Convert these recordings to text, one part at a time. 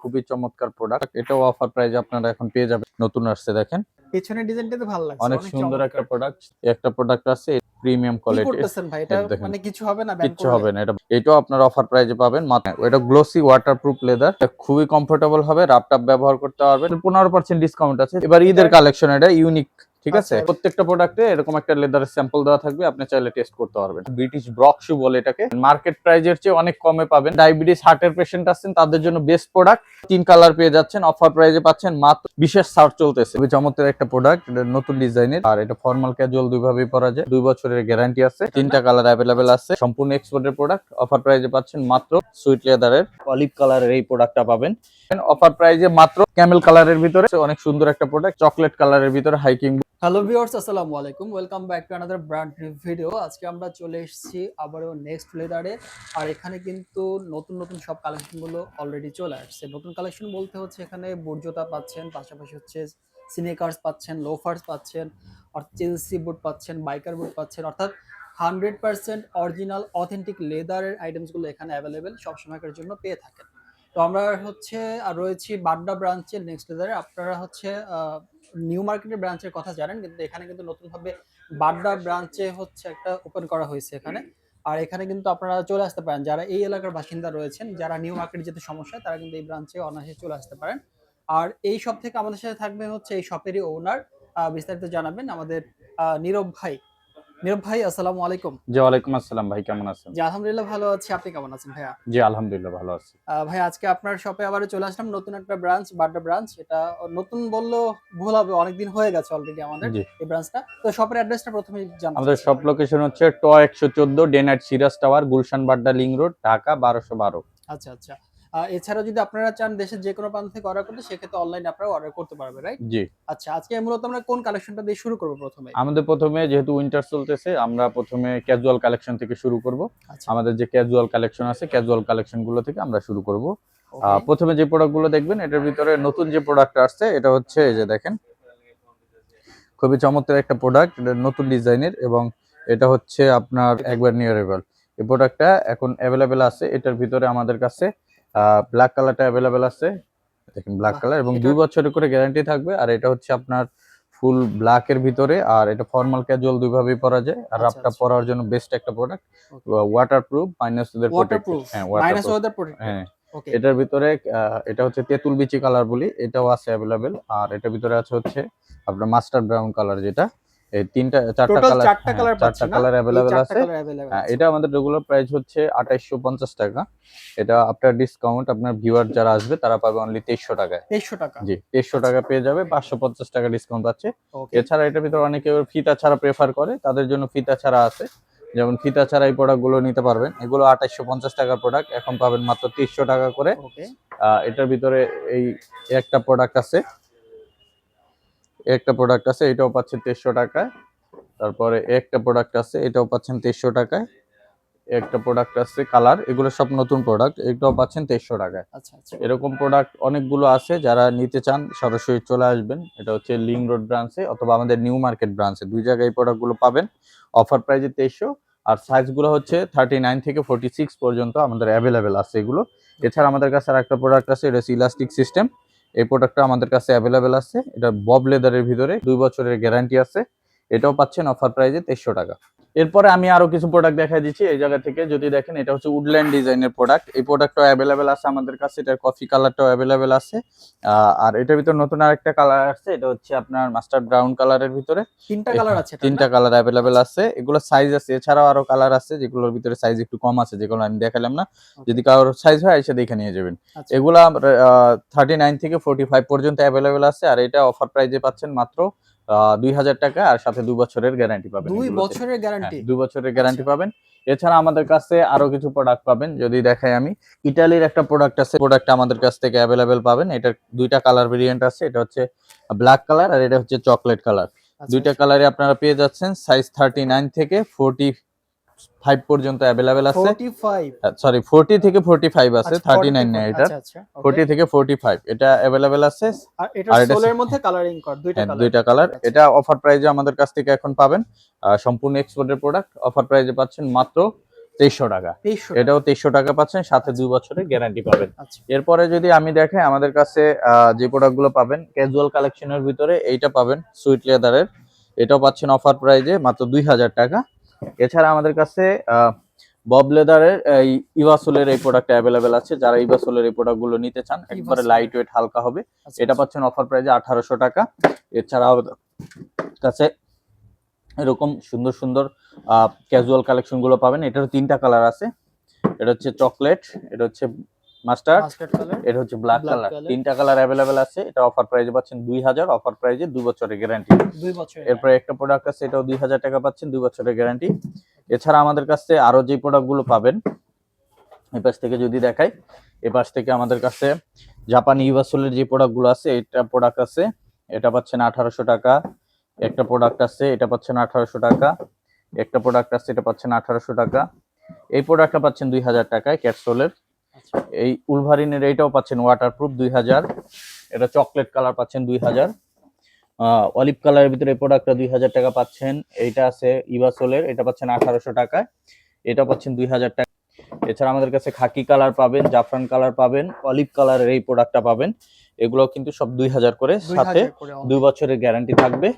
খুবই চমৎকার প্রোডাক্ট এটাও অফার প্রাইজে আপনারা এখন পেয়ে যাবেন। নতুন আসছে দেখেন। পেছনের ডিজাইনটা তো ভালো লাগছে। অনেক সুন্দর একটা প্রোডাক্ট একটা প্রোডাক্ট আছে প্রিমিয়াম কোয়ালিটি ভাই? এটা মানে কিছু হবে না কিচ্ছু হবে না এটা এটাও আপনার অফার প্রাইজে পাবেন। মাত্র এটা গ্লোসি ওয়াটারপ্রুফ লেদার খুবই কমফোর্টেবল হবে ল্যাপটপ ব্যবহার করতে পারবেন। পনেরো পার্সেন্ট ডিসকাউন্ট আছে। এবার ঈদের কালেকশন এটা ইউনিক ঠিক আছে? আচ্ছা। প্রত্যেকটা প্রোডাক্টে এরকম একটা লেদারের স্যাম্পল দেওয়া থাকবে আপনি চাইলে টেস্ট করতে পারবেন। ব্রিটিশ ব্রক শু বলে এটাকে। মার্কেট প্রাইজের চেয়ে অনেক কমে পাবেন। ডায়াবেটিস হার্টের পেশেন্ট আছেন তাদের জন্য বেস্ট প্রোডাক্ট তিন কালার পেয়ে যাচ্ছেন অফার প্রাইজে পাচ্ছেন মাত্র বিশেষ ছাড় চলতেছে। খুবই চমৎকার একটা প্রোডাক্ট এটা নতুন ডিজাইনের আর এটা ফর্মাল ক্যাজুয়াল দুইভাবেই পরা যায়। দুই বছরের গ্যারান্টি আছে। তিনটা কালার অ্যাভেলেবেল আছে। সম্পূর্ণ এক্সপোর্টের প্রোডাক্ট অফার প্রাইজে পাচ্ছেন মাত্র সুইট লেদারের অলিভ কালারের এই প্রোডাক্টটা পাবেন। অফার প্রাইজে মাত্র ক্যামেল কালারের ভিতরে। অনেক সুন্দর একটা প্রোডাক্ট চকলেট কালারের ভিতরে হাইকিং হ্যালো ভিউয়ার্স আসসালামু আলাইকুম। Welcome back to another brand video আজকে আমরা চলে এসেছি আবারও নেক্সট লেদারে আর এখানে কিন্তু নতুন নতুন সব কালেকশনগুলো অলরেডি চলে আসছে। নতুন কালেকশন বলতে হচ্ছে এখানে বুটজোতা পাচ্ছেন, পাশাপাশি হচ্ছে সিনেকার্স পাচ্ছেন লোফার্স পাচ্ছেন আর চেলসি বুট পাচ্ছেন বাইকার বুট পাচ্ছেন। অর্থাৎ হান্ড্রেড পার্সেন্ট অরিজিনাল অথেন্টিক লেদারের আইটেমসগুলো এখানে অ্যাভেলেবেল সবসময়কার জন্য পেয়ে থাকেন। তো আমরা হচ্ছে, আর রয়েছি বাড্ডা ব্রাঞ্চের নেক্সট লেদারে আপনারা হচ্ছে নিউ মার্কেটের ব্রাঞ্চের কথা জানেন, কিন্তু এখানে কিন্তু নতুনভাবে বাড্ডা ব্রাঞ্চে হচ্ছে একটা ওপেন করা হয়েছে এখানে। আর এখানে কিন্তু আপনারা চলে আসতে পারেন। যারা এই এলাকার বাসিন্দা রয়েছেন, যারা নিউ মার্কেটে যেতে সমস্যা তারা কিন্তু এই ব্রাঞ্চে অনায়াসে চলে আসতে পারেন। আর এই সব থেকে আমাদের সাথে থাকবেন হচ্ছে এই শপেরই ওনার বিস্তারিত জানাবেন আমাদের নীরব ভাই। নীরব ভাই আসসালামু আলাইকুম। জি ওয়ালাইকুম আসসালাম ভাই কেমন আছেন? জি আলহামদুলিল্লাহ ভালো আছি। আপনি কেমন আছেন ভাইয়া? জি আলহামদুলিল্লাহ ভালো আছি। ভাই আজকে আপনার শপে আবারও চলে আসলাম নতুন একটা ব্রাঞ্চ বাড্ডা ব্রাঞ্চ এটা নতুন বললেও ভুল হবে অনেকদিন হয়ে গেছে অলরেডি আমাদের এই ব্রাঞ্চটা তো শপের অ্যাড্রেসটা প্রথমে জানতে আমাদের। সব লোকেশন হচ্ছে ট একশো চোদ্দ day night Siraj tower Gulshan Badda link road Dhaka বারোশো বারো। আচ্ছা আচ্ছা। আহ, এছাড়াও যদি আপনারা চান দেশের যে কোনো প্রান্ত থেকে অর্ডার করতে সেক্ষেত্রে অনলাইনে আপনারা অর্ডার করতে পারবেন রাইট জি। আচ্ছা আজকে মূলত আমরা কোন কালেকশনটা দিয়ে শুরু করব প্রথমে? আমাদের প্রথমে যেহেতু উইন্টার চলতেছে আমরা প্রথমে ক্যাজুয়াল কালেকশন থেকে শুরু করব। আচ্ছা। আমাদের যে ক্যাজুয়াল কালেকশন আছে ক্যাজুয়াল কালেকশনগুলো থেকে আমরা শুরু করব। প্রথমে যে প্রোডাক্টগুলো দেখবেন এটার ভিতরে নতুন যে প্রোডাক্ট আসছে এটা হচ্ছে এই যে দেখেন। খুবই চমৎকার একটা প্রোডাক্ট এটা নতুন ডিজাইনের এবং এটা হচ্ছে আপনার একবার নিয়ারেবল এই প্রোডাক্টটা এখন অ্যাভেলেবেল আছে এটার ভিতরে আমাদের কাছে ব্ল্যাক কালারটা অ্যাভেলেবেল আছে। দেখেন ব্ল্যাক কালার এবং দুই বছরের করে গ্যারান্টি থাকবে আর এটা হচ্ছে আপনার ফুল ব্ল্যাক এর ভিতরে আর এটা ফর্মাল ক্যাজুয়াল দুইভাবেই পরা যায়। আর আচ্ছা, রাপটা আচ্ছা। পরার জন্য বেস্ট একটা প্রোডাক্ট. ওয়াটারপ্রুফ মাইনাস ওদের ওয়াটারপ্রুফ হ্যাঁ মাইনাস ওয়েদার প্রোটেক্ট হ্যাঁ। ওকে এটার ভিতরে এটা হচ্ছে তেঁতুল বিচি কালার বলি এটাও আছে অ্যাভেলেবেল আর এটার ভিতরে আছে হচ্ছে আপনার মাস্টার ব্রাউন কালার যেটা। এই তিনটা চারটা টোটাল কালার চারটা কালার পাচ্ছি চারটা না কালার অ্যাভেলেবেল আছে কালার अवेलेबल হ্যাঁ, এটা আমাদের রেগুলার প্রাইস হচ্ছে আঠাইশশো পঞ্চাশ টাকা এটা আফটার ডিসকাউন্ট আপনার ভিউয়ার যারা আসবে তারা পাবে অনলি তেইশশো টাকায় 2300 টাকা জি তেইশশো টাকা পেয়ে যাবে পাঁচশো পঞ্চাশ টাকা ডিসকাউন্ট পাচ্ছে ওকে এছাড়া এটার ভিতরে অনেকে আবার ফিতা ছাড়া প্রেফার করে তাদের জন্য ফিতা ছাড়া আছে যেমন ফিতা ছাড়া এই প্রোডাক্টগুলো নিতে পারবেন এগুলো আঠাইশশো পঞ্চাশ টাকার প্রোডাক্ট এখন পাবেন মাত্র তেইশশো টাকা করে ওকে আহ, এটার ভিতরে এই একটা প্রোডাক্ট আছে একটা প্রোডাক্ট আছে এটাও পাচ্ছেন তেইশশো টাকায়। তারপরে একটা প্রোডাক্ট আছে এটাও পাচ্ছেন তেইশশো টাকায়। একটা প্রোডাক্ট আছে কালার এগুলো সব নতুন প্রোডাক্ট এটাও পাচ্ছেন তেইশশো টাকায়। আচ্ছা আচ্ছা। এরকম প্রোডাক্ট অনেকগুলো আছে যারা নিতে চান সরাসরি চলে আসবেন। এটা হচ্ছে লিং রোড ব্রাঞ্চে অথবা আমাদের নিউ মার্কেট ব্রাঞ্চে দুই জায়গায় এই প্রোডাক্টগুলো পাবেন। অফার প্রাইজে তেইশশো আর সাইজগুলো হচ্ছে থার্টি নাইন থেকে ফোর্টি সিক্স পর্যন্ত আমাদের অ্যাভেলেবেল আছে এগুলো। এছাড়া আমাদের কাছে আর একটা প্রোডাক্ট আছে এটা হচ্ছে ইলাস্টিক সিস্টেম এই প্রোডাক্টটা আমাদের কাছে অ্যাভেলেবেল আছে। এটা বব লেদারের ভিতরে দুই বছরের গ্যারান্টি আছে। এটাও পাচ্ছেন অফার প্রাইজে তেইশশো টাকা। এরপরে আমি আরও কিছু প্রোডাক্ট দেখাই দিচ্ছি এই জায়গা থেকে। যদি দেখেন এটা হচ্ছে উডল্যান্ড ডিজাইনের প্রোডাক্ট এই প্রোডাক্টটাও অ্যাভেলেবেল আছে আমাদের কাছে এটার কফি কালারটাও অ্যাভেলেবেল আছে। আর এটার ভিতরে নতুন আরেকটা কালার আসছে এটা হচ্ছে আপনার মাস্টার ব্রাউন কালারের ভিতরে। তিনটা কালার আছে তিনটা কালার অ্যাভেলেবেল আছে। এগুলো সাইজ আছে এছাড়াও আরও কালার আছে যেগুলোর ভিতরে সাইজ একটু কম আছে যেগুলো আমি দেখালাম না। যদি কারোর সাইজ হয় এসে দেখে নিয়ে যাবেন। এগুলা থার্টি নাইন থেকে ফোর্টি ফাইভ পর্যন্ত অ্যাভেলেবেল আছে আর এটা অফার প্রাইজে পাচ্ছেন মাত্র দুই হাজার টাকা আর সাথে দুই বছরের গ্যারান্টি পাবেন দুই বছরের গ্যারান্টি দুই বছরের গ্যারান্টি আচ্ছা। পাবেন। এছাড়া আমাদের কাছে আরও কিছু প্রোডাক্ট পাবেন যদি দেখাই আমি। ইটালির একটা প্রোডাক্ট আছে প্রোডাক্ট আমাদের কাছ থেকে অ্যাভেলেবেল পাবেন। এটার দুইটা কালার ভেরিয়েন্ট আছে এটা হচ্ছে ব্ল্যাক কালার আর এটা হচ্ছে চকলেট কালার আচ্ছা, দুইটা কালারে আপনারা পেয়ে যাচ্ছেন সাইজ থার্টি নাইন থেকে ফোরটি ফাইভ পর্যন্ত অ্যাভেলেবেল আছে। সরি ফোরটি থেকে ফোরটি ফাইভ আছে আচ্ছা, থার্টি নাইন 40 না এটা। আচ্ছা আচ্ছা. ফোরটি থেকে ফোরটি ফাইভ এটা অ্যাভেলেবেল আছে। আর এটা সোলের মধ্যে কালারিং কর দুইটা হ্যাঁ, কালার দুইটা কালার আচ্ছা। এটা অফার প্রাইজে আমাদের কাছ থেকে এখন পাবেন। সম্পূর্ণ এক্সপোর্টের প্রোডাক্ট অফার প্রাইজে পাচ্ছেন মাত্র তেইশশো টাকা। এটাও তেইশশো টাকা পাচ্ছেন সাথে দুই বছরের গ্যারান্টি পাবেন। আচ্ছা। এরপরে যদি আমি দেখাই আমাদের কাছে যে প্রোডাক্টগুলো পাবেন ক্যাজুয়াল কালেকশনের ভিতরে এইটা পাবেন সুইট লেদারের এটাও পাচ্ছেন অফার প্রাইজে মাত্র দুই হাজার টাকা। এছাড়া আমাদের কাছে বব লেদারের এই ইভাসোলের এই প্রোডাক্ট অ্যাভেলেবেল আছে। যারা ইভাসোলের এই প্রোডাক্টগুলো নিতে চান একবারে। লাইট ওয়েট হালকা হবে। আচ্ছা, এটা আচ্ছা। পাচ্ছেন অফার প্রাইজে আঠারোশো টাকা। এছাড়া আমাদের কাছে এরকম সুন্দর সুন্দর ক্যাজুয়াল কালেকশনগুলো পাবেন। এটারও তিনটা কালার আছে। এটা হচ্ছে চকলেট এটা হচ্ছে মাস্টার্ড এটা হচ্ছে ব্ল্যাক কালার তিনটা কালার অ্যাভেলেবেল আছে। এটা অফার প্রাইজে পাচ্ছেন দুই হাজার অফার প্রাইজে দুই বছরের গ্যারান্টি এরপরে একটা প্রোডাক্ট আছে এটাও দুই হাজার টাকা পাচ্ছেন দুই বছরের গ্যারান্টি এছাড়া আমাদের কাছে আরও যে প্রোডাক্টগুলো পাবেন এই পাশ থেকে যদি দেখাই এ পাশ থেকে আমাদের কাছে জাপানি ইউভাসোলের যে প্রোডাক্টগুলো আছে এটা প্রোডাক্ট আছে এটা পাচ্ছেন আঠারোশো টাকা। একটা প্রোডাক্ট আছে এটা পাচ্ছেন আঠারোশো টাকা। একটা প্রোডাক্ট আছে এটা পাচ্ছেন আঠারোশো টাকা। এই প্রোডাক্টটা পাচ্ছেন দুই হাজার টাকায় ক্যাটসোলের। এই উলভারিনের এইটাও পাচ্ছেন ওয়াটারপ্রুফ দুই হাজার এটা চকলেট কালার পাচ্ছেন দুই হাজার। অলিভ কালারের ভিতরে এই প্রোডাক্টটা দুই হাজার টাকা পাচ্ছেন। এইটা আছে ইভাসোলের এটা পাচ্ছেন আঠারোশো টাকায়। এটা পাচ্ছেন দুই হাজার টাকা। এছাড়া আমাদের কাছে খাকি কালার পাবেন জাফরান কালার পাবেন অলিভ কালারের এই প্রোডাক্টটা পাবেন। এগুলো কিন্তু সব দুই হাজার করে সাথে দুই বছরের গ্যারান্টি থাকবে।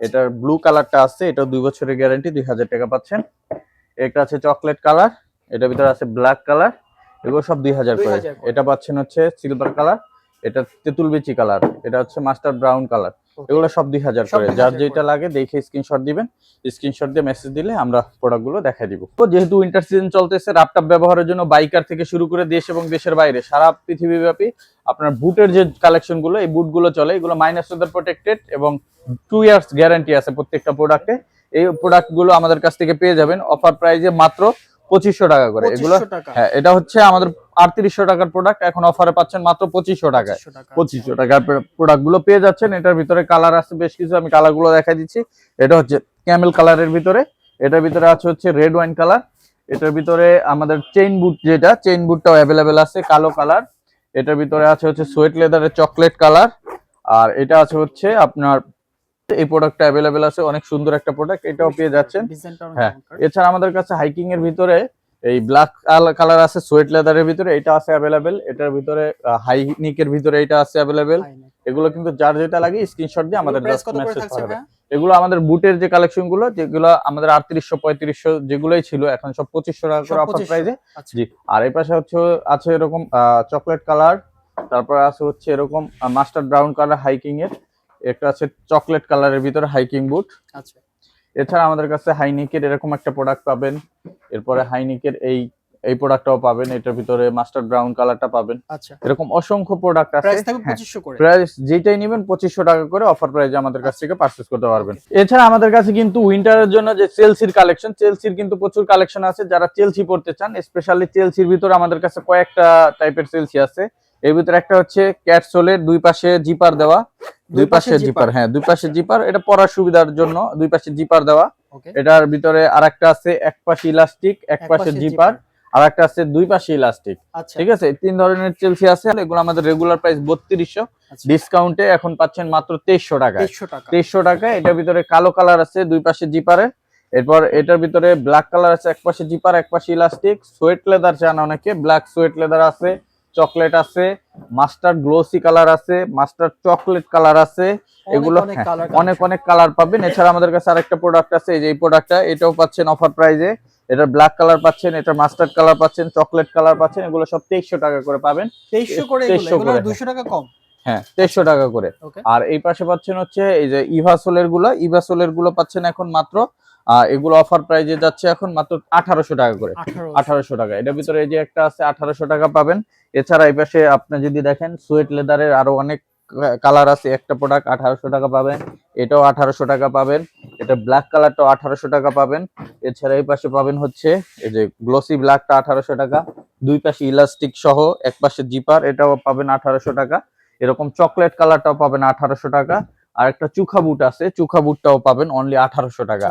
এটার ব্লু কালারটা আছে এটা দুই বছরের গ্যারান্টি দুই হাজার টাকা পাচ্ছেন। এটা আছে চকলেট কালার এটার ভিতরে আছে ব্ল্যাক কালার এগুলো সব দুই হাজার করে। এটা পাচ্ছেন হচ্ছে সিলভার কালার এটা তেঁতুল বিচি কালার এটা হচ্ছে মাস্টার ব্রাউন কালার এগুলো সব দুই হাজার করে। যার যেটা লাগে দেখে স্ক্রিনশট দিবেন। স্ক্রিনশট দিয়ে মেসেজ দিলে আমরা প্রোডাক্টগুলো দেখা দিব। তো যেহেতু উইন্টার সিজন চলতেছে ল্যাপটপ ব্যবহারের জন্য বাইকার থেকে শুরু করে দেশ এবং দেশের বাইরে সারা পৃথিবীব্যাপী আপনার বুটের যে কালেকশনগুলো এই বুটগুলো চলে। এগুলো মাইনাস ওদের প্রোটেক্টেড এবং টু ইয়ার্স গ্যারান্টি আছে প্রত্যেকটা প্রোডাক্টে এই প্রোডাক্টগুলো আমাদের কাছ থেকে পেয়ে যাবেন। অফার প্রাইজে মাত্র পঁচিশশো টাকা করে। এগুলো হ্যাঁ এটা হচ্ছে আমাদের আটত্রিশশো টাকার প্রোডাক্ট এখন অফারে পাচ্ছেন মাত্র পঁচিশশো টাকায়। 2500 টাকা পঁচিশশো টাকার প্রোডাক্টগুলো পেয়ে যাচ্ছেন। এটার ভিতরে কালার আছে বেশ কিছু আমি কালারগুলো দেখা দিচ্ছি। এটা হচ্ছে ক্যামেল কালারের ভিতরে। এটার ভিতরে আছে হচ্ছে রেড ওয়াইন কালার এটার ভিতরে আমাদের চেইন বুট যেটা চেইন বুটটাও অ্যাভেলেবেল আছে কালো কালার এটার ভিতরে আছে হচ্ছে সোয়েট লেদারের চকলেট কালার আর এটা আছে হচ্ছে আপনার এই প্রোডাক্টটা অ্যাভেলেবেল আছে অনেক সুন্দর একটা প্রোডাক্ট এটাও পেয়ে যাচ্ছেন। হ্যাঁ, এছাড়া আমাদের কাছে হাইকিং এর ভিতরে এই ব্ল্যাক কালার আছে সোয়েট লেদারের ভিতরে এটা আছে অ্যাভেলেবেল এটার ভিতরে হাই নিকের ভিতরে এটা আছে অ্যাভেলেবেল এগুলো কিন্তু যার যেটা লাগে স্ক্রিনশট দিয়ে আমাদের জাস্ট মেসেজ থাকছে এগুলো আমাদের বুটের যে কালেকশনগুলো যেগুলো আমাদের আটত্রিশশো পঁয়ত্রিশশো যেগুলোই ছিল এখন সব পঁচিশশো টাকা করে অফার 2500 প্রাইজে আচ্ছা। জি আর এই পাশে হচ্ছে আছে এরকম চকলেট কালার তারপর আছে হচ্ছে এরকম মাস্টার ব্রাউন কালার হাইকিং এর একটা আছে চকলেট কালারের ভিতরে হাইকিং বুট আচ্ছা। এছাড়া আমাদের কাছে হাইনিকের এরকম একটা প্রোডাক্ট পাবেন। এরপরে হাইনিকের এই এই প্রোডাক্টটাও পাবেন। এটার ভিতরে মাস্টার ব্রাউন কালারটা পাবেন। আচ্ছা। এরকম অসংখ্য প্রোডাক্ট আছে। প্রাইস থাকবে হ্যাঁ, 2500 করে। প্রাইস যেটাই নেবেন পঁচিশশো টাকা করে অফার প্রাইজে আমাদের কাছ থেকে পারচেস করতে পারবেন। এছাড়া আমাদের কাছে কিন্তু উইন্টারের জন্য যে চেলসির কালেকশন চেলসির কিন্তু প্রচুর কালেকশন আছে। যারা চেলসি পড়তে চান স্পেশালি চেলসির ভিতরে আমাদের কাছে কয়েকটা টাইপের চেলসি আছে। এর ভিতরে একটা হচ্ছে ক্যাটসোলের দুই পাশে জিপার দেওয়া দুই পাশে জিপার হ্যাঁ দুই পাশে আচ্ছা। জিপার এটা পরার সুবিধার জন্য দুই পাশে জিপার দেওয়া। এটার ভিতরে আরেকটা আছে এক পাশে ইলাস্টিক এক পাশে জিপার আর একটা আছে দুই পাশে ইলাস্টিক। আচ্ছা। ঠিক আছে? তিন ধরনের চেলসি আছে এগুলো আমাদের রেগুলার প্রাইস বত্রিশশো। আচ্ছা। ডিসকাউন্টে এখন পাচ্ছেন মাত্র তেইশশো টাকায়। 2300 টাকা। তেইশশো টাকায়। এটার ভিতরে কালো কালার আছে দুই পাশে জিপারে। এরপর এটার ভিতরে ব্ল্যাক কালার আছে এক পাশে জিপার এক পাশে ইলাস্টিক। সোয়েট লেদার চান অনেকে ব্ল্যাক সোয়েট লেদার আছে। চকলেট আছে মাস্টার গ্লোসি কালার আছে মাস্টার চকলেট কালার আছে এগুলো অনেক হ্যাঁ, অনেক কালার পাবেন। এছাড়া আমাদের কাছে আরেকটা প্রোডাক্ট আছে এই যে এই প্রোডাক্টটা এটাও পাচ্ছেন অফার প্রাইজে এটা ব্ল্যাক কালার পাচ্ছেন এটা মাস্টার্ড কালার পাচ্ছেন চকলেট কালার পাচ্ছেন এগুলো সব তেইশশো টাকা করে পাবেন। 2300 করে 2300 এগুলো এগুলো করে, 200 টাকা কম। হ্যাঁ তেইশশো টাকা করে। আর এই পাশে পাচ্ছেন হচ্ছে এই যে ইভাসোলেরগুলো ইভাসোলেরগুলো পাচ্ছেন এখন মাত্র এগুলো অফার প্রাইজে যাচ্ছে এখন মাত্র আঠারোশো টাকা করে। 18 আঠারোশো টাকা। এটার ভিতরে এই যে একটা আছে আঠারোশো টাকা পাবেন। এছাড়া এই পাশে আপনি যদি দেখেন সুয়েট লেদারের আরও অনেক কালার আছে। একটা প্রোডাক্ট আঠারোশো টাকা পাবেন, এটাও আঠারোশো টাকা পাবেন, এটা ব্ল্যাক কালারটাও আঠারোশো টাকা পাবেন। এছাড়া এই পাশে পাবেন হচ্ছে, এই যে গ্লোসি ব্ল্যাকটা আঠারোশো টাকা। দুই পাশে ইলাস্টিক সহ, এক পাশে জিপার এটাও পাবেন আঠারোশো টাকা। এরকম চকলেট কালারটাও পাবেন আঠারোশো টাকা। আর একটা চুখা বুট আছে চুখা বুটটাও পাবেন অনলি আঠারোশো টাকা।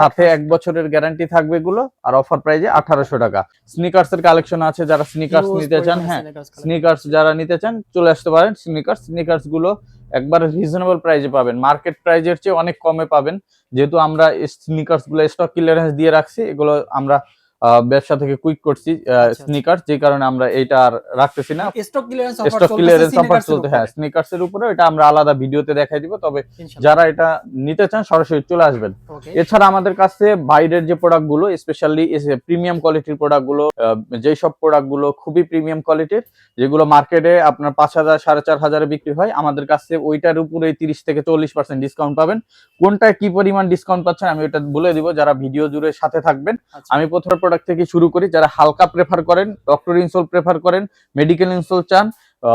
সাথে এক বছরের গ্যারান্টি থাকবে এগুলো আর অফার প্রাইজে আঠারোশো টাকা। স্নিকার্স এর কালেকশন আছে যারা স্নিকার্স নিতে চান হ্যাঁ স্নিকার্স যারা নিতে চান চলে আসতে পারেন স্নিকার্স স্নিকার্সগুলো একবার রিজনেবল প্রাইজে পাবেন। মার্কেট প্রাইজের চেয়ে অনেক কমে পাবেন। যেহেতু আমরা স্নিকার্সগুলো স্টক ক্লিয়ারেন্স দিয়ে রাখছি এগুলো আমরা ব্যবসা থেকে কুইক করছি আচ্ছা। স্নিকার যে কারণে আমরা এইটা আর রাখতেছি না। Stock clearance offer stock clearance offer চলতে হ্যাঁ স্নিকার্স এর উপরে এটা আমরা আলাদা ভিডিওতে দেখাই দিব তবে যারা এটা নিতে চান সরাসরি চলে আসবেন। এছাড়া আমাদের কাছে বাইরের যে প্রোডাক্টগুলো স্পেশালি প্রিমিয়াম কোয়ালিটির প্রোডাক্টগুলো আহ, যেই সব প্রোডাক্টগুলো খুবই প্রিমিয়াম কোয়ালিটির যেগুলো মার্কেটে আপনার পাঁচ হাজার সাড়ে চার হাজারে বিক্রি হয় আমাদের কাছে ওইটার উপরে তিরিশ থেকে চল্লিশ পার্সেন্ট ডিসকাউন্ট পাবেন। কোনটায় কি পরিমাণ ডিসকাউন্ট পাচ্ছেন আমি ওটা বলে দিব যারা ভিডিও জুড়ে সাথে থাকবেন। আচ্ছা। আমি প্রথম প্রোডাক্ট থেকে শুরু করি যারা হালকা প্রেফার করেন ডক্টর ইনসোল প্রেফার করেন মেডিকেল ইনসোল চান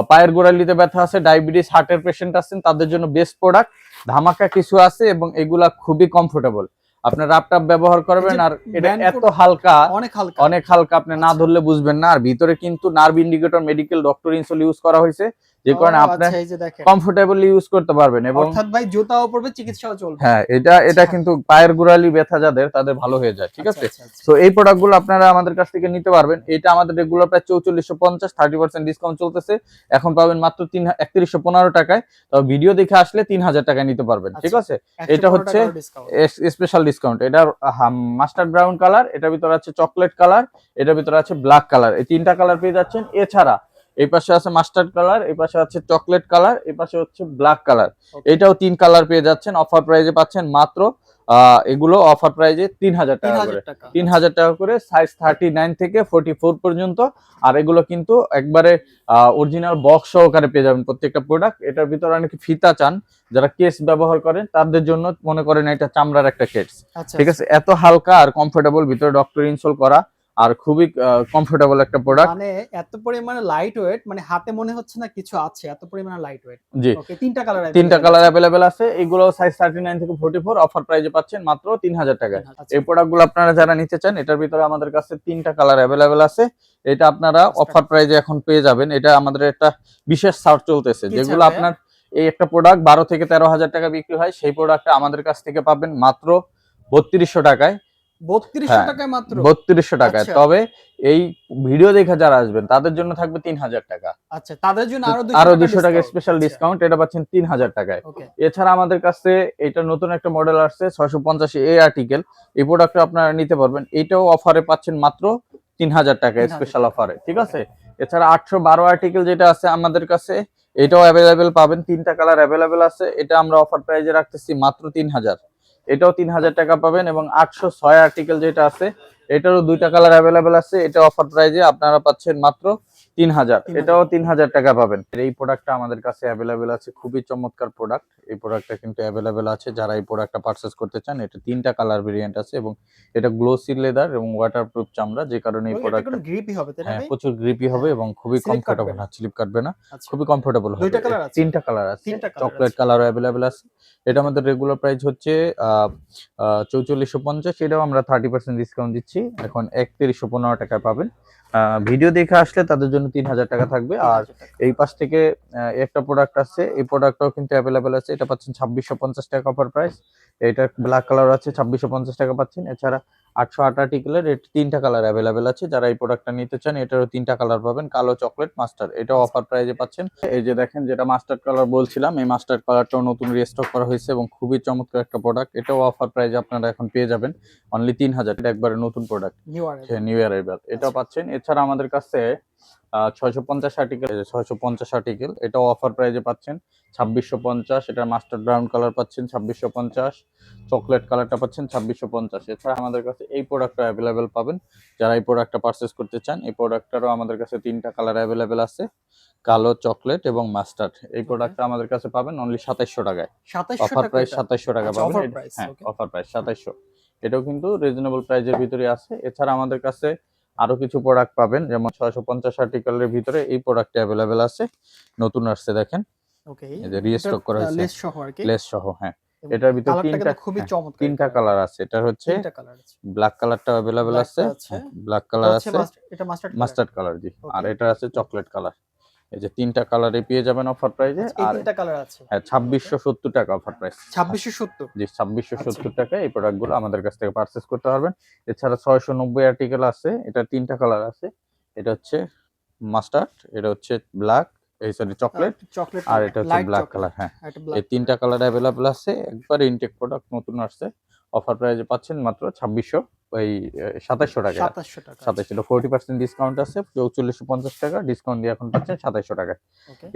পায়ের গোড়ালিতে ব্যথা আছে ডায়াবেটিস হার্টের পেশেন্ট আছেন তাদের জন্য বেস্ট প্রোডাক্ট ধামাকা কিছু আছে এবং এগুলা খুবই কমফোর্টেবল আপনার ল্যাপটপ ব্যবহার করবেন আর এটা এত হালকা অনেক হালকা। অনেক হালকা আপনি না। ধরলে বুঝবেন না। আর ভিতরে কিন্তু nerve indicator medical doctor insole use করা হয়েছে। যে কারণে আপনি আচ্ছা, কমফোর্টেবলি ইউজ করতে পারবেন এবং অর্থাৎ ভাই জুতাও পড়বে চিকিৎসাও চলবে। হ্যাঁ এটা এটা আচ্ছা। কিন্তু পায়ের গোড়ালি ব্যথা যাদের তাদের ভালো হয়ে যায় ঠিক আচ্ছা, আছে? আচ্ছা, আচ্ছা। তো এই প্রোডাক্টগুলো আপনারা আমাদের কাছ থেকে নিতে পারবেন। এটা আমাদের রেগুলার প্রায় চৌচল্লিশশো পঞ্চাশ থার্টি পার্সেন্ট ডিসকাউন্ট চলতেছে। এখন পাবেন মাত্র তিন একত্রিশশো পনেরো টাকায়। তো ভিডিও দেখে আসলে তিন হাজার টাকায় নিতে পারবেন ঠিক আচ্ছা। আছে এটা হচ্ছে স্পেশাল ডিসকাউন্ট এটার মাস্টার্ড ব্রাউন কালার এটার ভিতরে আছে চকলেট কালার এটার ভিতরে আছে ব্ল্যাক কালার এই তিনটা কালার পেয়ে যাচ্ছেন। এছাড়া এই পাশে আছে মাস্টার্ড কালার এই পাশে আছে চকলেট কালার এই পাশে হচ্ছে ব্ল্যাক কালার। এটাও তিন কালার পেয়ে যাচ্ছেন অফার প্রাইজে পাচ্ছেন মাত্র এগুলো অফার প্রাইজে তিন হাজার টাকা করে। তিন হাজার টাকা। করে সাইজ থার্টি নাইন থেকে ফোর্টি ফোর পর্যন্ত। আর এগুলো কিন্তু একবারে অরিজিনাল বক্স সহকারে পেয়ে যাবেন প্রত্যেকটা প্রোডাক্ট এটার ভিতরে অনেকে ফিতা চান যারা কেস ব্যবহার করেন তাদের জন্য মনে করেন এটা চামড়ার একটা কেস আচ্ছা ঠিক আছে এত হালকা আর কমফোর্টেবল ভিতরে ডক্টর ইনসোল করা আর খুবই কমফোর্টেবল একটা প্রোডাক্ট মানে এত পরিমাণে লাইট ওয়েট মানে হাতে মনে হচ্ছে না কিছু আছে এত পরিমাণে লাইট ওয়েট জি। ওকে তিনটা কালার তিনটা কালার অ্যাভেলেবেল আছে। এগুলো সাইজ থার্টি নাইন থেকে ফোর্টি ফোর অফার প্রাইজে পাচ্ছেন মাত্র তিন হাজার টাকায় আচ্ছা। এই প্রোডাক্টগুলো আপনারা যারা নিতে চান এটার ভিতরে আমাদের কাছে তিনটা কালার অ্যাভেলেবেল আছে। এটা আপনারা আচ্ছা। অফার প্রাইজে এখন পেয়ে যাবেন। এটা আমাদের একটা বিশেষ ছাড় চলতেছে। যেগুলো আপনার এই একটা প্রোডাক্ট বারো থেকে তেরো হাজার টাকা বিক্রি হয় সেই প্রোডাক্টটা আমাদের কাছ থেকে পাবেন মাত্র বত্রিশশো টাকায়। বত্রিশশো হ্যাঁ, টাকায় মাত্র? বত্রিশশো টাকায়। আচ্ছা। তবে এই ভিডিও দেখে যারা আসবেন তাদের জন্য থাকবে তিন হাজার টাকা। আচ্ছা তাদের জন্য আরও আরও দুশো টাকা স্পেশাল ডিসকাউন্ট এটা পাচ্ছেন তিন হাজার টাকায় এছাড়া আমাদের কাছে এটা নতুন একটা মডেল আসছে ছয়শো পঞ্চাশ এ আর্টিকেল এই প্রোডাক্টটা আপনারা নিতে পারবেন। এটাও অফারে পাচ্ছেন মাত্র তিন হাজার টাকা। স্পেশাল। অফারে ঠিক আছে? এছাড়া আটশো বারো আর্টিকেল যেটা আছে আমাদের কাছে এটাও অ্যাভেলেবেল পাবেন। তিনটা কালার অ্যাভেলেবেল আছে। এটা আমরা অফার প্রাইজে রাখতেছি মাত্র তিন হাজার এটাও তিন হাজার টাকা পাবেন এবং আটশো ছয় আর্টিকেল যেটা আছে, এটারও দুইটা কালার অ্যাভেলেবেল আছে। এটা অফার প্রাইজে আপনারা পাচ্ছেন মাত্র তিন হাজার এটাও তিন হাজার টাকা পাবেন। এই প্রোডাক্টটা আমাদের কাছে অ্যাভেলেবেল আছে। খুবই চমৎকার প্রোডাক্ট এই প্রোডাক্টটা কিন্তু অ্যাভেলেবেল আছে। যারা এই প্রোডাক্টটা পারচেস করতে চান এটা তিনটা কালার ভেরিয়েন্ট আছে এবং এটা গ্লোসি লেদার এবং ওয়াটারপ্রুফ চামড়া যে কারণে এই এটা প্রোডাক্টটা কোনো হবে হ্যাঁ প্রচুর গ্রিপি হবে এবং খুবই কমফোর্টেবল না। স্লিপ কাটবে না। আচ্ছা। খুবই কমফোর্টেবল হবে? তিনটা কালার আছে। চকলেট। কালারও অ্যাভেলেবেল আছে। এটা আমাদের রেগুলার প্রাইস হচ্ছে চৌচল্লিশশো পঞ্চাশ। এটাও আমরা থার্টি পার্সেন্ট ডিসকাউন্ট দিচ্ছি। এখন একত্রিশশো পনেরো টাকায় পাবেন। ভিডিও দেখে আসলে তাদের জন্য তিন হাজার টাকা থাকবে। আর এই পাশ থেকে একটা প্রোডাক্ট আছে এই প্রোডাক্টটাও কিন্তু অ্যাভেলেবেল আছে। এটা পাচ্ছেন ছাব্বিশশো পঞ্চাশ টাকা অফার প্রাইস এটা ব্ল্যাক কালার আছে ছাব্বিশশো পঞ্চাশ টাকা পাচ্ছেন। এছাড়া আটশো আট আর্টিকেলের তিনটা কালার অ্যাভেলেবেল আছে। যারা এই প্রোডাক্টটা নিতে চান এটারও তিনটা কালার পাবেন। কালো চকলেট মাস্টার এটা অফার প্রাইজে পাচ্ছেন। এই যে দেখেন যেটা মাস্টার কালার বলছিলাম এই মাস্টার্ড কালারটাও নতুন রিস্টক করা হয়েছে এবং খুবই চমৎকার একটা প্রোডাক্ট এটাও অফার প্রাইজে আপনারা এখন পেয়ে যাবেন। অনলি তিন হাজার। এটা একবারে নতুন product new year new year এবার আচ্ছা। পাচ্ছেন। এছাড়া আমাদের কাছে ছয়শো পঞ্চাশ আর্টিকেল ছয়শো পঞ্চাশ আর্টিকেল এটাও অফার প্রাইজে পাচ্ছেন। ছাব্বিশশো পঞ্চাশ এটা মাস্টার ব্রাউন কালার পাচ্ছেন ছাব্বিশশো পঞ্চাশ চকলেট কালারটা পাচ্ছেন ছাব্বিশশো পঞ্চাশ। এছাড়া আমাদের কাছে এই প্রোডাক্টটা অ্যাভেলেবেল পাবেন। যারা এই প্রোডাক্টটা পারচেস করতে চান এই প্রোডাক্টটারও আমাদের কাছে তিনটা কালার অ্যাভেলেবেল আছে কালো চকলেট এবং মাস্টার্ড এই প্রোডাক্টটা আমাদের কাছে পাবেন অনলি সাতাইশশো টাকায়। অফার প্রাইস সাতাইশশো টাকা আচ্ছা, পাবেন। হ্যাঁ অফার প্রাইস সাতাইশশো। এটাও কিন্তু রিজনেবল প্রাইজের ভিতরে আছে। এছাড়া আমাদের কাছে আরও কিছু প্রোডাক্ট পাবেন যেমন ছয়শো পঞ্চাশ আর্টিকেলের ভিতরে এই প্রোডাক্ট অ্যাভেলেবেল আছে। নতুন আসছে দেখেন। রিস্টক করা হয়েছে। লেস সহ আর কি। লেস সহ হ্যাঁ। এটার ভিতরে তিনটা- খুবই হ্যাঁ, চমৎকার। তিনটা কালার আছে। এটা হচ্ছে ব্ল্যাক কালারটা আছে। ব্ল্যাক কালার আছে। এটা মাস্টার্ড মাস্টার্ড কালার জি। আর এটা আছে চকলেট কালার এই যে তিনটা কালারে পেয়ে যাবেন অফার প্রাইজে আচ্ছা, আর তিনটা কালার আছে। হ্যাঁ ছাব্বিশশো সত্তর টাকা অফার প্রাইস ছাব্বিশশো সত্তর? জি ছাব্বিশশো আচ্ছা। সত্তর টাকা এই প্রোডাক্টগুলো আমাদের কাছ থেকে পারচেস করতে পারবেন। এছাড়া ছয়শো নব্বই আর্টিকেল আছে এটা তিনটা কালার আছে। এটা হচ্ছে মাস্টার্ড এটা হচ্ছে ব্ল্যাক এই সরি চকলেট চকলেট আর এটা হচ্ছে ব্ল্যাক কালার হ্যাঁ। এই তিনটা কালার অ্যাভেলেবল আছে একবার ইনটেক প্রোডাক্ট নতুন আসছে। অফার প্রাইজে পাচ্ছেন মাত্র ছাব্বিশশো। এই সাতাশশো টাকা। সাতাশশো টাকা। ফোরটি পার্সেন্ট ডিসকাউন্ট আছে চৌচল্লিশশো পঞ্চাশ টাকা ডিসকাউন্ট দিয়ে এখন পাচ্ছেন সাতাশশো টাকায়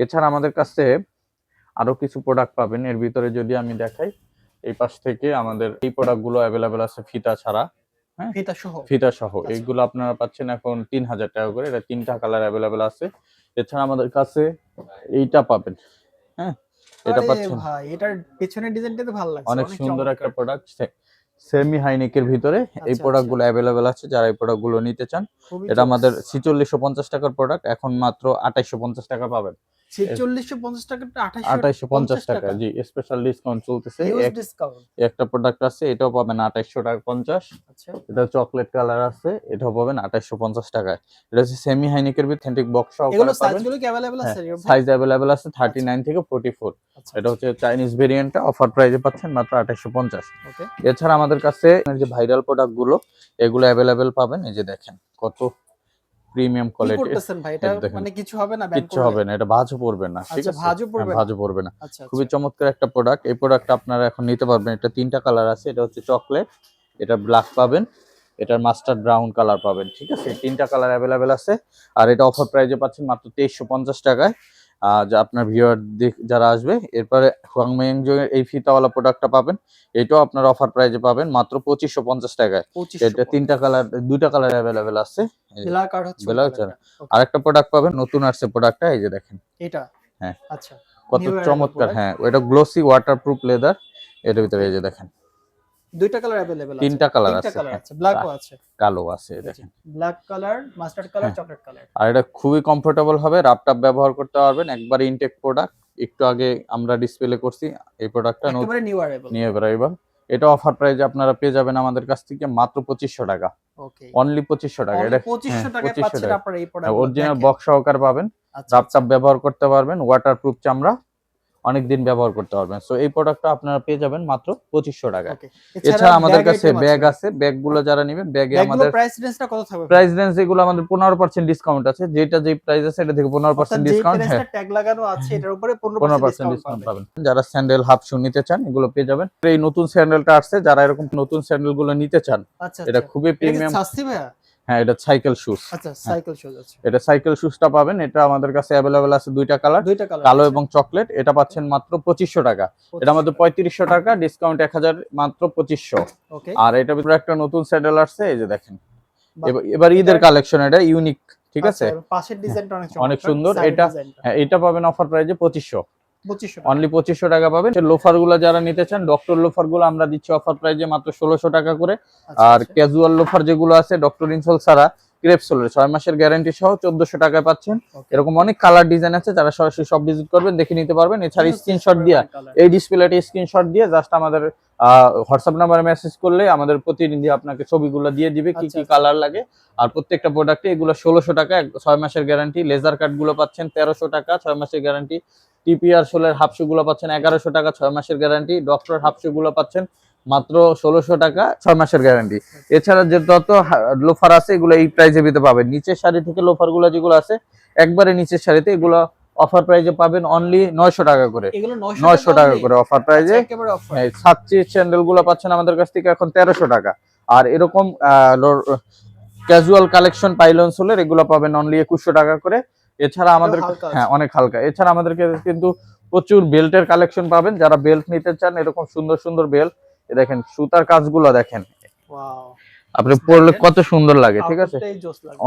এছাড়া আমাদের কাছে আরও কিছু প্রোডাক্ট পাবেন। এর ভিতরে যদি আমি দেখাই এই পাশ থেকে আমাদের এই প্রোডাক্টগুলো অ্যাভেলেবেল আছে ফিতা ছাড়া ফিতা সহ। ফিতা সহ। আচ্ছা। এইগুলো আপনারা পাচ্ছেন এখন তিন হাজার টাকা করে। এটা তিনটা কালার অ্যাভেলেবেল আছে। এছাড়া আমাদের কাছে এইটা পাবেন হ্যাঁ? এটা পাচ্ছেন। ভাই এটার পেছনের ডিজাইনটা তো ভালো লাগছে। অনেক সুন্দর একটা প্রোডাক্ট সেমি হাইনেকের ভিতরে এই প্রোডাক্টগুলো প্রোডাক্টগুলো অ্যাভেলেবেল আছে যারা এই প্রোডাক্টগুলো নিতে চান এটা আমাদের ছিচল্লিশশো পঞ্চাশ টাকার প্রোডাক্ট এখন মাত্র আঠাইশশো পঞ্চাশ টাকা পাবেন। পঞ্চাশ টাকা। জি স্পেশাল ডিসকাউন্ট চলতেছে। একটা প্রোডাক্ট আছে এটাও পাবেন টাকা পঞ্চাশ। এটা চকলেট কালার আছে এটাও পাবেন পঞ্চাশ টাকায়। এটা হচ্ছে সেমি বক্স অ্যাভেলেবল আছে হ্যাঁ, সাইজ আছে থার্টি নাইন থেকে ফোর্টি ফোর এটা হচ্ছে চাইনিজ অফার পাচ্ছেন মাত্র পঞ্চাশ। এছাড়া আমাদের কাছে যে ভাইরাল প্রোডাক্টগুলো এগুলো অ্যাভেলেবেল পাবেন এই যে দেখেন কত প্রিমিয়াম কোয়ালিটি। করতেছেন ভাই? এটা মানে কিছু হবে না কিছু হবে না এটা ভাঁজও পড়বে না ঠিক আচ্ছা, আছে? ভাঁজও পড়বে হ্যাঁ, না? ভাঁজও পড়বে না। খুবই চমৎকার একটা প্রোডাক্ট এই প্রোডাক্ট আপনারা এখন নিতে পারবেন। এটা তিনটা কালার আছে এটা হচ্ছে চকলেট এটা ব্ল্যাক পাবেন এটার মাস্টার ব্রাউন কালার পাবেন ঠিক আছে? তিনটা কালার অ্যাভেলেবেল আছে। আর এটা অফার প্রাইজে পাচ্ছেন মাত্র তেইশশো পঞ্চাশ টাকায়। আপনার ভিউয়ার যারা আসবে এরপরে হুয়াংমেংজো এই ফিতাওয়ালা প্রোডাক্টটা পাবেন। এটাও আপনার অফার প্রাইজে পাবেন মাত্র পঁচিশশো পঞ্চাশ টাকায়। এটা তিনটা কালার দুইটা কালার অ্যাভেলেবেল আছে। ব্ল্যাক। Okay, আরেকটা প্রোডাক্ট পাবেন নতুন আসছে প্রোডাক্টটা এই যে দেখেন। এটা? হ্যাঁ। আচ্ছা। কত চমৎকার হ্যাঁ। ওটা গ্লোসি ওয়াটারপ্রুফ লেদার এর ভিতরে এই যে দেখেন। দুইটা কালার अवेलेबल আছে তিনটা কালার তিনটা আছে কালার হ্যাঁ। আছে ব্ল্যাকও আছে কালো আছে এই দেখেন ব্ল্যাক কালার মাস্টার্ড কালার হ্যাঁ। চকলেট কালার আর এটা খুবই কমফোর্টেবল হবে রাপটাপ ব্যবহার করতে পারবেন একবার ইনটেক প্রোডাক্ট একটু আগে আমরা ডিসপ্লে করছি এই প্রোডাক্টটা একেবারে নিউ অ্যারাইভাল নিয়ে বেরোইবার এটা অফার প্রাইজে আপনারা পেয়ে যাবেন আমাদের কাছ থেকে মাত্র পঁচিশশো টাকা ওকে অনলি পঁচিশশো টাকা এটা 2500 টাকায় 2500 পাচ্ছেন টাকা। আপনারা এই প্রোডাক্ট অরিজিনাল বক্স সহকার পাবেন আচ্ছা রাপটাপ ব্যবহার করতে পারবেন ওয়াটারপ্রুফ চামড়া অনেক দিন ব্যবহার করতে পারবেন। সো এই প্রোডাক্টটা আপনারা পেয়ে যাবেন মাত্র পঁচিশশো টাকায়। ওকে এছাড়া আমাদের কাছে ব্যাগ আছে। ব্যাগগুলো যারা নেবেন ব্যাগে ব্যাগগুলো আমাদের প্রাইস রেঞ্জটা কত থাকবে? প্রাইস রেঞ্জ এগুলো আমাদের পনেরো পার্সেন্ট ডিসকাউন্ট আছে। যেটা যে প্রাইস আছে এটা থেকে পনেরো পার্সেন্ট ডিসকাউন্ট হ্যাঁ। ট্যাগ লাগানো আছে এটার উপরে 15% ডিসকাউন্ট পাবেন। যারা স্যান্ডেল হাফ শু নিতে চান এগুলো পেয়ে যাবেন। এই নতুন স্যান্ডেলটা আসছে যারা এরকম নতুন স্যান্ডেলগুলো নিতে চান আচ্ছা এটা আচ্ছা। খুবই প্রিমিয়াম হ্যাঁ এটা সাইকেল শুজ আচ্ছা সাইকেল শুজ আছে এটা সাইকেল শুজটা পাবেন এটা আমাদের কাছে অ্যাভেলেবেল আছে দুইটা কালার দুইটা কালার কালো এবং চকলেট এটা পাচ্ছেন মাত্র পঁচিশশো টাকা। এটা আমাদের পঁয়ত্রিশশো টাকা ডিসকাউন্ট এক হাজার মাত্র পঁচিশশো। ওকে। আর এটা ভিতরে একটা নতুন স্যান্ডেল আসছে এই যে দেখেন। এবার- ঈদের কালেকশন এটা ইউনিক ঠিক আছে? আচ্ছা, পাশের ডিজাইনটা অনেক সুন্দর, এটা- হ্যাঁ এটা পাবেন অফার প্রাইজে পঁচিশশো। 2500 টাকা। অনলি পঁচিশশো টাকা পাবেন। লোফারগুলো যারা নিতে চান ডক্টর লোফারগুলো আমরা দিচ্ছি অফার প্রাইজে মাত্র ষোলোশো টাকা করে। আচ্ছা, আর আচ্ছা। ক্যাজুয়াল লোফার যেগুলো আছে ডক্টর ইনসোল ছাড়া ক্রেপসোলের ছয় মাসের গ্যারান্টি সহ চোদ্দশো টাকায় পাচ্ছেন। এরকম অনেক কালার ডিজাইন আছে যারা সরাসরি সব ভিজিট করবেন দেখে নিতে পারবেন। এছাড়া স্ক্রিনশট দিয়ে এই ডিসপ্লেটি স্ক্রিনশট দিয়ে জাস্ট আমাদের হোয়াটসঅ্যাপ নাম্বারে মেসেজ করলে আমাদের প্রতিনিধি আপনাকে ছবিগুলো দিয়ে দিবে কি আচ্ছা, কি আচ্ছা। কালার লাগে। আর প্রত্যেকটা প্রোডাক্টে এগুলো ষোলোশো টাকা ছয় মাসের গ্যারান্টি লেজার কাটগুলো পাচ্ছেন তেরোশো টাকা ছয় মাসের গ্যারান্টি টিপিআর সোলের হাফশু গুলো পাচ্ছেন এগারোশো টাকা ছয় মাসের গ্যারান্টি ডক্টর হাফশু গুলো পাচ্ছেন মাত্র ষোলোশো টাকা ছয় মাসের গ্যারান্টি এছাড়া যে যত লোফার আছে এগুলো এই প্রাইজে পেতে পাবেন। নিচের শাড়ি থেকে লোফারগুলো যেগুলো আছে একবারে নিচের শাড়িতে এগুলো অফার প্রাইজে পাবেন অনলি নয়শো টাকা করে। এগুলো 900 নয়শো টাকা করে অফার প্রাইজে আচ্ছা, offer। সাতচি স্যান্ডেলগুলো পাচ্ছেন আমাদের কাছ থেকে এখন তেরোশো টাকা। আর এরকম ক্যাজুয়াল কালেকশন পাইলন সোলের এগুলো পাবেন অনলি একুশশো টাকা করে। এছাড়া আমাদের হ্যাঁ অনেক হালকা। এছাড়া আমাদেরকে কিন্তু প্রচুর বেল্টের কালেকশন পাবেন। যারা বেল্ট নিতে চান এরকম সুন্দর সুন্দর বেল্ট। দেখেন সুতার কাজগুলো দেখেন। আপনি পরলে কত সুন্দর লাগে ঠিক আছে।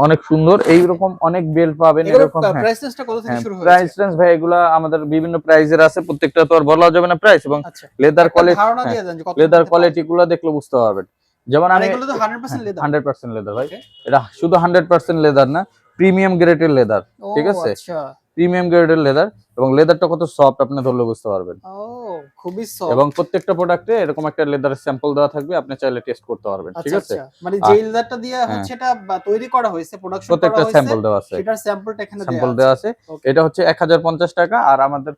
অনেক সুন্দর এইরকম অনেক বেল্ট পাবেন এরকম হ্যাঁ। price কত থেকে শুরু হয়েছে? প্রাইস রেঞ্জ ভাই এগুলা আমাদের বিভিন্ন প্রাইজের আছে। প্রত্যেকটা তো আর বলা যাবে না প্রাইস এবং লেদার কোয়ালিটি লেদার কোয়ালিটি গুলো দেখলে বুঝতে পারবেন। যেমন আমি এগুলো তো 100% leather। হান্ড্রেড পার্সেন্ট লেদার ভাই। এটা শুধু হান্ড্রেড পার্সেন্ট লেদার না প্রিমিয়াম গ্রেডের লেদার ঠিক আছে? আচ্ছা। প্রিমিয়াম গ্রেডের লেদার এবং লেদারটা কত সফট আপনি ধরলে বুঝতে পারবেন খুবই সফট এবং প্রত্যেকটা প্রোডাক্টে এরকম একটা লেদার স্যাম্পল দেওয়া থাকবে আপনি চাইলে টেস্ট করতে পারবেন ঠিক আচ্ছা, আছে আচ্ছা। মানে যে লেদারটা দিয়ে হ্যাঁ। হচ্ছে এটা তৈরি করা হয়েছে, প্রোডাকশন করা হয়েছে প্রত্যেকটা স্যাম্পল দেওয়া আছে সেটার স্যাম্পলটা এখানে স্যাম্পল দেওয়া আছে। এটা হচ্ছে এক হাজার পঞ্চাশ টাকা আর আমাদের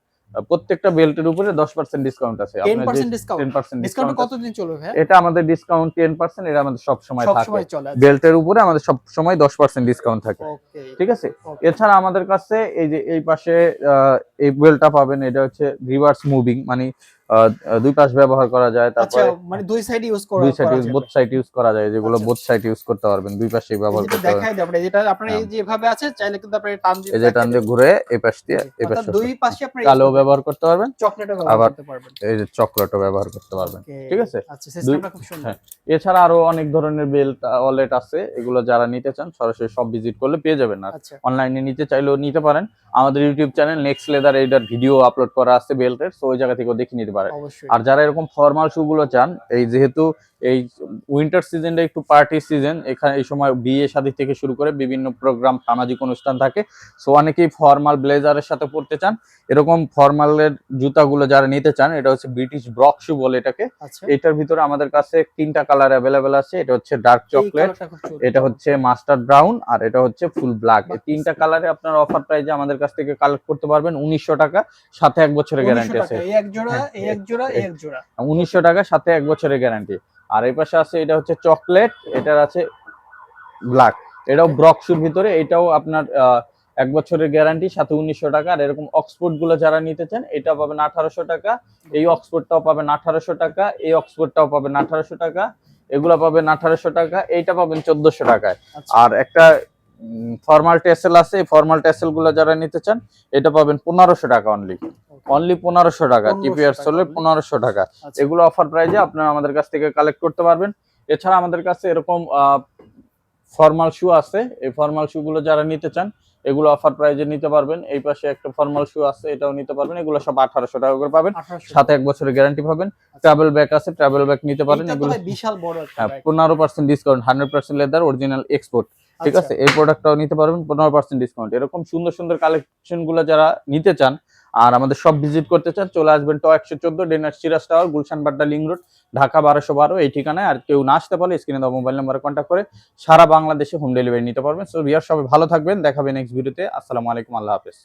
প্রত্যেকটা বেল্টের উপরে দশ পার্সেন্ট ডিসকাউন্ট আছে। 10% ডিসকাউন্ট টেন পার্সেন্ট ডিসকাউন্ট কত কতদিন চলবে ভাই এটা আমাদের ডিসকাউন্ট টেন পার্সেন্ট এটা আমাদের সব সময় সব থাকে। বেল্টের উপরে আমাদের সব সময় দশ পার্সেন্ট ডিসকাউন্ট থাকে। ওকে ঠিক আছে? এছাড়া আমাদের কাছে এই যে এই পাশে এই বেল্টটা পাবেন এটা হচ্ছে রিভার্স মুভিং মানে দুই পাশ ব্যবহার করা যায় আচ্ছা তারপরে মানে দুই সাইড ইউজ করা দুই side use both side use করা যায় যেগুলো আচ্ছা, বোথ আচ্ছা। সাইড ইউজ করতে পারবেন দুই পাশে ব্যবহার করতে পারবেন দেখাই দেব যেটা আপনার এই হ্যাঁ। যেভাবে আছে চাইলে কিন্তু আপনি টান দিয়ে এই যে টান দিয়ে ঘুরে এই পাশ দিয়ে এই পাশে দুই পাশে আপনি কালো ব্যবহার করতে পারবেন চকলেটও ব্যবহার করতে পারবেন এই যে চকলেটও ব্যবহার করতে পারবেন ঠিক আছে আচ্ছা সিস্টেমটা খুব সুন্দর হ্যাঁ। এছাড়া আরও অনেক ধরনের বেল্ট ওয়ালেট আছে এগুলো যারা নিতে চান সরাসরি সব ভিজিট করলে পেয়ে যাবেন আর আচ্ছা অনলাইনে নিতে চাইলেও নিতে পারেন আমাদের ইউটিউব চ্যানেল নেক্সট লেদার এইটার ভিডিও আপলোড করা আছে বেল্টের সো ওই জায়গা থেকেও দেখে নিতে পারে। আর যারা এরকম ফর্মাল শু গুলো চান এই যেহেতু এই উইন্টার সিজনটা একটু পার্টি সিজন এখানে এই সময় বিয়ে শাদী থেকে শুরু করে বিভিন্ন প্রোগ্রাম সামাজিক অনুষ্ঠান থাকে। সো অনেকেই ফর্মাল ব্লেজারের সাথে পড়তে চান। এরকম ফর্মালের জুতাগুলো যারা নিতে চান এটা হচ্ছে ব্রিটিশ ব্রক শু বলে এটাকে। আচ্ছা। এটার ভিতরে আমাদের কাছে তিনটা কালার অ্যাভেলেবেল আছে। এটা হচ্ছে ডার্ক চকলেট। এটা হচ্ছে মাস্টার ব্রাউন আর এটা হচ্ছে ফুল ব্ল্যাক এই তিনটা। কালারে আপনার অফার প্রাইজে আমাদের কাছ থেকে কালেক্ট করতে পারবেন উনিশশো টাকা সাথে এক বছরের গ্যারান্টি আছে। এক জোড়া হ্যাঁ, এক জোড়া এক জোড়া। উনিশশো টাকা সাথে এক বছরের গ্যারান্টি আর এই পাশে আছে এটা হচ্ছে চকলেট এটার আছে ব্ল্যাক। এটাও ব্রক্সুর ভিতরে এটাও আপনার এক বছরের গ্যারান্টি সাথে উনিশশো টাকা। আর এরকম অক্সফোর্ডগুলো যারা নিতে চান এটা পাবেন আঠারোশো টাকা। এই অক্সফোর্ডটাও পাবেন আঠারোশো টাকা এই অক্সফোর্ডটাও পাবেন আঠারোশো টাকা এগুলো পাবেন আঠারোশো টাকা এইটা পাবেন চোদ্দশো টাকায়। আচ্ছা। আর একটা ফর্মাল টেসেল আছে। এই ফর্মাল টেসেলগুলো যারা নিতে চান এটা পাবেন পনেরোশো টাকা অনলি অনলি পনেরোশো টাকা 1500 টিপিআর চলে পনেরোশো টাকা। আচ্ছা। এগুলো অফার প্রাইজে আপনারা আমাদের কাছ থেকে কালেক্ট করতে পারবেন। এছাড়া আমাদের কাছে এরকম ফর্মাল শু আছে। এই ফর্মাল শু গুলো যারা নিতে চান এগুলো অফার প্রাইজে নিতে পারবেন। এই পাশে একটা ফর্মাল শু আছে এটাও নিতে পারবেন। এগুলো সব আঠারোশো টাকা করে পাবেন। 1800 সাথে এক বছরের গ্যারান্টি পাবেন। ট্রাভেল ব্যাগ আছে ট্রাভেল ব্যাগ নিতে পারেন। এগুলো বিশাল বড় হ্যাঁ। পনেরো percent discount hundred percent leather original export ঠিক আচ্ছা, আছে? এই প্রোডাক্টটাও নিতে পারবেন পনেরো পার্সেন্ট ডিসকাউন্ট এরকম সুন্দর সুন্দর কালেকশনগুলো যারা নিতে চান আর আমাদের সব ভিজিট করতে চান চলে আসবেন ট একশো চোদ্দ ডেনার Siraj tower Gulshan Badda link road Dhaka বারোশো বারো। এই ঠিকানায় আর কেউ না আসতে পারলে স্ক্রিনে দেওয়া মোবাইল নাম্বারে কন্ট্যাক্ট করে সারা বাংলাদেশে হোম ডেলিভারি নিতে পারবেন। সো বিয়ার সবাই ভালো থাকবেন। দেখাবেন নেক্সট ভিডিওতে আসসালামু আলাইকুম। আল্লাহ হাফেজ।